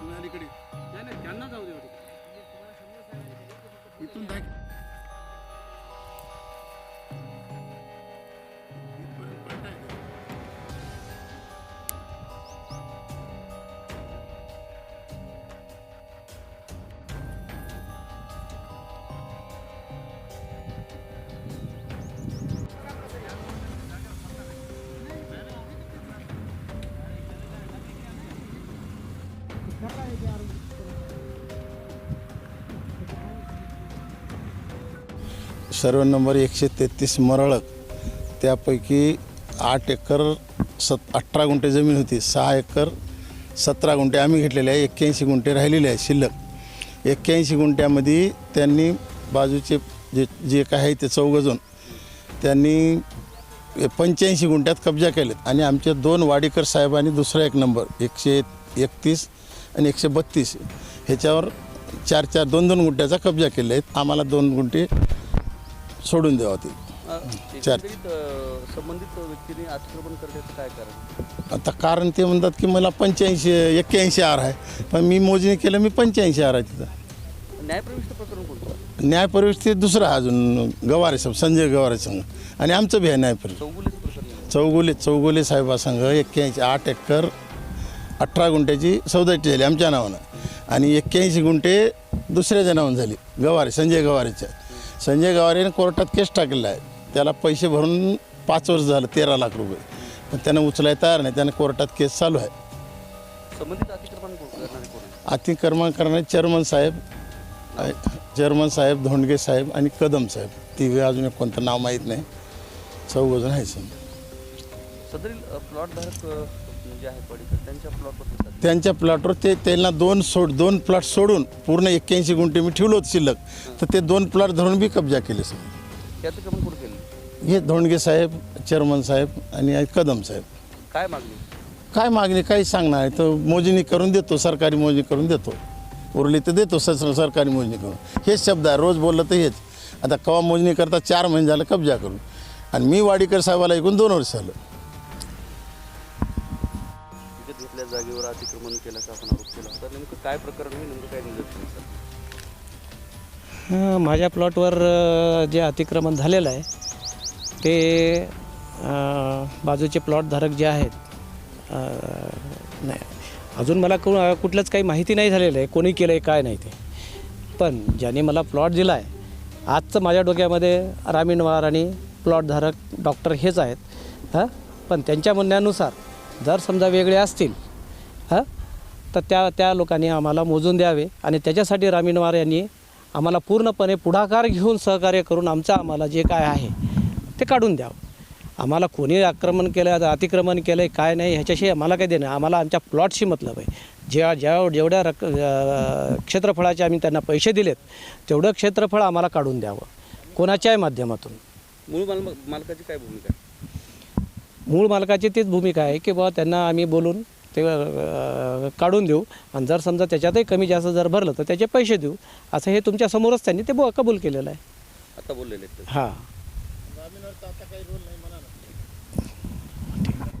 तुम्ही अलीकडे नाही नाही त्यांना जाऊ दे. इथून दाख सर्व नंबर एकशे तेहतीस मरळक त्यापैकी आठ एकर सत अठरा गुंठे जमीन होती सहा एकर सतरा गुंठे आम्ही घेतलेले आहे एक्क्याऐंशी गुंठे राहिलेले आहे शिल्लक. एक्क्याऐंशी गुंठ्यामध्ये त्यांनी बाजूचे जे जे काय आहे ते चौघजून त्यांनी पंच्याऐंशी गुंठ्यात कब्जा केलेत. आणि आमच्या दोन वाडीकर साहेबांनी दुसरा एक नंबर एकशे एकतीस आणि एकशे बत्तीस. ह्याच्यावर चार चार दोन दोन गुंठ्याचा कब्जा केले आहेत आम्हाला दोन गुंठे सोडून द्यावं ते चार. संबंधित व्यक्तीने अतिक्रमण करण्याचं काय कारण आता कारण ते म्हणतात की मला पंच्याऐंशी एक्क्याऐंशी आर आहे. पण मी मोजणी केलं मी पंच्याऐंशी आर आहे तिथं. न्यायप्रविष्ट प्रकरण कोणतं? न्यायप्रवेश ते दुसरं आहे अजून गवारे साहेब संजय गवारे संघ. आणि आमचं बी आहे आहे. चौगुले चौगुले साहेबासंघ एक्क्याऐंशी आठ एकर अठरा गुंठ्याची सौदाची झाली आमच्या नावानं. आणि एक्क्याऐंशी गुंठे दुसऱ्याच्या नावानं झाली. गवारे संजय गवारेच्या संजय गवारेने कोर्टात केस टाकलेला आहे. त्याला पैसे भरून पाच वर्ष झालं तेरा लाख रुपये. पण त्यानं उचलाय तयार नाही. त्यानं कोर्टात केस चालू आहे. संबंधित अतिक्रमण करणारे चेअरमन साहेब. चेअरमन साहेब धोंडगे साहेब आणि कदम साहेब. ती अजून एक कोणतं नाव माहीत नाही. चौघजण आहे सर सदरील प्लॉट धारक जे आहेत पडीकर त्यांच्या प्लॉटवर दिसतात. त्यांच्या प्लॉटवर ते त्यांना दोन सोड दोन प्लॉट सोडून पूर्ण एक्क्याऐंशी गुंठे मी ठेवलो होतं शिल्लक. तर ते दोन प्लॉट धरून बी कब्जा केले सर कुठं केलं? हे धोंडगे साहेब चेअरमन साहेब आणि कदम साहेब. काय मागणी? काय मागणी? काही सांगणार आहे. तर मोजणी करून देतो सरकारी मोजणी करून देतो. उरली तर देतो सर सरकारी मोजणी करून. हेच शब्द आहे. रोज बोललं तर हेच. आता कवा मोजणी करता चार महिने झालं कब्जा करून. आणि मी वाडीकर साहेबाला ऐकून दोन वर्ष झालं. घेतल्या जागेवर अतिक्रमण केल्याचा आपण आरोप केला होता. नेमकं काय प्रकरण आहे? नेमकं काय निदर्शन सर? माझ्या प्लॉटवर जे अतिक्रमण झालेलं आहे ते बाजूचे प्लॉटधारक जे आहेत नाही अजून मला कु कुठलंच काही माहिती नाही झालेलं आहे कोणी केलं आहे काय नाही ते. पण ज्याने मला प्लॉट दिला आहे आजचं माझ्या डोक्यामध्ये रामीणवार आणि प्लॉटधारक डॉक्टर हेच आहेत हां? पण त्यांच्या म्हणण्यानुसार जर समजा वेगळे असतील हां तर त्या त्या लोकांनी आम्हाला मोजून द्यावे आणि त्याच्यासाठी रामीनवार यांनी आम्हाला पूर्णपणे पुढाकार घेऊन सहकार्य करून आमचं आम्हाला जे काय आहे ते काढून द्यावं. आम्हाला कोणी आक्रमण केलं अतिक्रमण केलं आहे काय नाही ह्याच्याशी आम्हाला काही देणं आम्हाला आमच्या प्लॉटशी मतलब आहे. ज्या ज्या जेवढ्या रक क्षेत्रफळाचे आम्ही त्यांना पैसे दिलेत तेवढं क्षेत्रफळ आम्हाला काढून द्यावं. कोणाच्याही माध्यमातून. मूळ माल मालकाची काय भूमिका? मूळ मालकाची तीच भूमिका आहे की बाबा त्यांना आम्ही बोलून ते काढून देऊ. आणि जर समजा त्याच्यातही कमी जास्त जर भरलं तर त्याचे पैसे देऊ. असं हे तुमच्यासमोरच त्यांनी ते बो कबूल केलेलं आहे. आता बोललेले. हां.